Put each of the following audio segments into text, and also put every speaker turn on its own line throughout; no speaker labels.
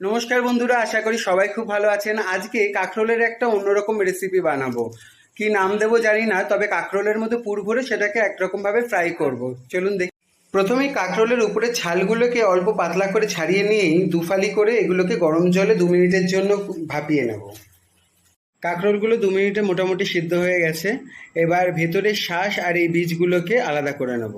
নমস্কার বন্ধুরা, আশা করি সবাই খুব ভালো আছেন। আজকে কাঁকরোলের একটা অন্যরকম রেসিপি বানাবো। কি নাম দেবো জানি না, তবে কাঁকরোলের মধ্যে পুর ভরে সেটাকে একরকম ভাবে ফ্রাই করব। চলুন দেখি। প্রথমেই কাঁকরোলের উপরে ছালগুলোকে অল্প পাতলা করে ছাড়িয়ে নিয়েই দুফালি করে এগুলোকে গরম জলে দু মিনিটের জন্য ভাপিয়ে নেব। কাঁকরোলগুলো দু মিনিটে মোটামুটি সিদ্ধ হয়ে গেছে। এবার ভেতরের শ্বাস আর এই বীজগুলোকে আলাদা করে নেব।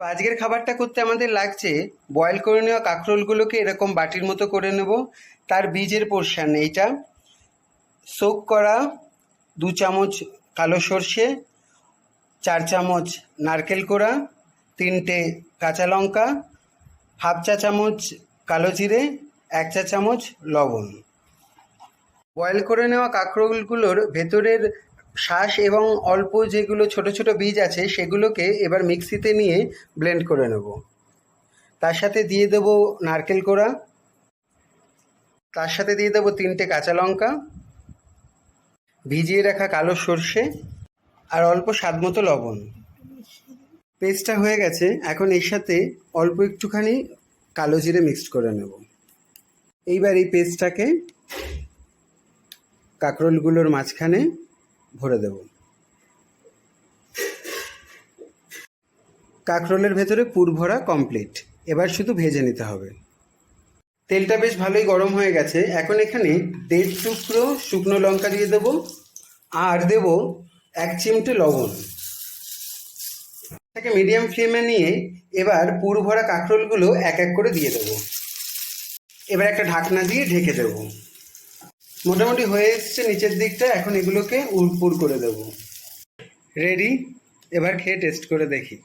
আজকের খাবারটা করতে আমাদের লাগছে বয়েল করে নেওয়া কাঁকরোলগুলোকে এরকম বাটির মতো করে নেব। তার বীজের পোর্শন এইটা। সোক করা দু চামচ কালো সর্ষে, চার চামচ নারকেল কোড়া, তিনটে কাঁচা লঙ্কা, হাফ চা চামচ কালো জিরে, এক চা চামচ লবণ। বয়েল করে নেওয়া কাঁকরোলগুলোর ভেতরের শ্বাস এবং অল্প যেগুলো ছোট ছোট বীজ আছে, সেগুলোকে এবার মিক্সিতে নিয়ে ব্লেন্ড করে নেব। তার সাথে দিয়ে দেব নারকেল কোড়া। তার সাথে দিয়ে দেবো তিনটে কাঁচা লঙ্কা। ভিজিয়ে রাখা কালো সর্ষে আর অল্প স্বাদ মতো লবণ। পেস্টটা হয়ে গেছে, এখন এর সাথে অল্প একটুখানি কালো জিরে মিক্সড করে নেব। এইবার এই পেস্টটাকে কাঁকরোলগুলোর মাঝখানে ভরে দেব। কাঁকরোলের ভেতরে পুর ভরা কমপ্লিট এবার শুধু ভেজে নিতে হবে। তেলটা বেশ ভালোই গরম হয়ে গেছে। এখন এখানে দেড় টুকরো শুকনো লঙ্কা দিয়ে দেব। আর দেব এক চিমটে লবণ। এটাকে মিডিয়াম ফ্লেমে নিয়ে এবার পুর ভরা কাঁকরোলগুলো এক এক করে দিয়ে দেবো। এবার একটা ঢাকনা দিয়ে ঢেকে দেবো। মোটামুটি হয়ে এসছে, নিচের দিকটা। এখন এগুলোকে উড়পুর করে দেব। রেডি এবার খেয়ে টেস্ট করে দেখি।